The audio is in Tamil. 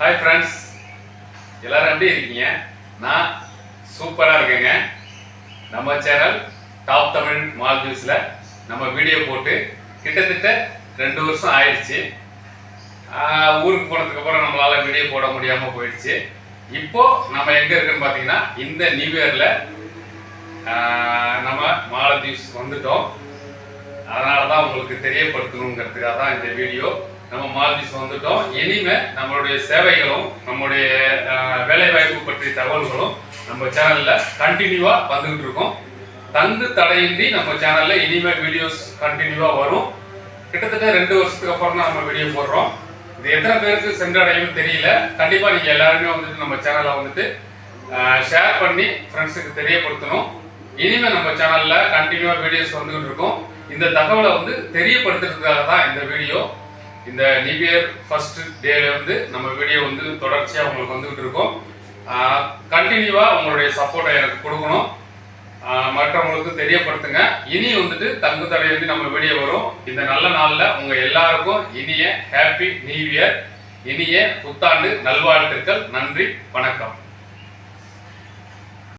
ஹாய் ஃப்ரெண்ட்ஸ் எல்லாரும் எப்படி இருக்கீங்க? நான் சூப்பராக இருக்கேங்க. நம்ம சேனல் டாப் தமிழ் மால்தீவ்ஸில் நம்ம வீடியோ போட்டு கிட்டத்தட்ட ரெண்டு வருஷம் ஆயிடுச்சு. ஊருக்கு போனதுக்கப்புறம் நம்மளால் வீடியோ போட முடியாமல் போயிடுச்சு. இப்போது நம்ம எங்கே இருக்குன்னு பார்த்தீங்கன்னா இந்த நியூ இயரில் நம்ம மாலத்தீவ்ஸ் வந்துட்டோம். அதனால தான் உங்களுக்கு தெரியப்படுத்தணுங்கிறதுக்காக தான் இந்த வீடியோ. நம்ம மால்தீவ்ஸ் வந்துட்டோம். இனிமே நம்மளுடைய சேவைகளும் நம்மளுடைய வேலைவாய்ப்பு பற்றிய தகவல்களும் நம்ம சேனல்ல கண்டினியூவா வந்துகிட்டு இருக்கோம் தங்கு தடையின்றி நம்ம சேனல்ல இனிமே வீடியோஸ் கண்டினியூவா வரும். கிட்டத்தட்ட ரெண்டு வருஷத்துக்கு அப்புறம் தான் நம்ம வீடியோ போடுறோம். இது எத்தனை பேருக்கு சென்றடையும் தெரியல. கண்டிப்பா நீங்க எல்லாருமே வந்துட்டு நம்ம சேனலை வந்துட்டு ஷேர் பண்ணி ஃப்ரெண்ட்ஸுக்கு தெரியப்படுத்தணும். இனிமே நம்ம சேனல்ல கண்டினியூவா வீடியோஸ் வந்துகிட்டு இருக்கோம் இந்த தகவலை வந்து தெரியப்படுத்துறதுக்காக தான் இந்த வீடியோ. இந்த நியூ இயர் ஃபர்ஸ்ட் டேல வந்து நம்ம வீடியோ வந்து தொடர்ச்சியாக உங்களுக்கு வந்துகிட்டு இருக்கும். கண்டினியூவாக உங்களுடைய சப்போர்ட்டை எனக்கு கொடுக்கணும். மற்றவங்களுக்கு தெரியப்படுத்துங்க. இனி வந்துட்டு தங்கு தடை வந்து நம்ம வீடியோ வரும். இந்த நல்ல நாளில் உங்கள் எல்லாருக்கும் இனிய ஹாப்பி நியூ இயர் இனிய புத்தாண்டு நல்வாழ்த்துக்கள். நன்றி வணக்கம்.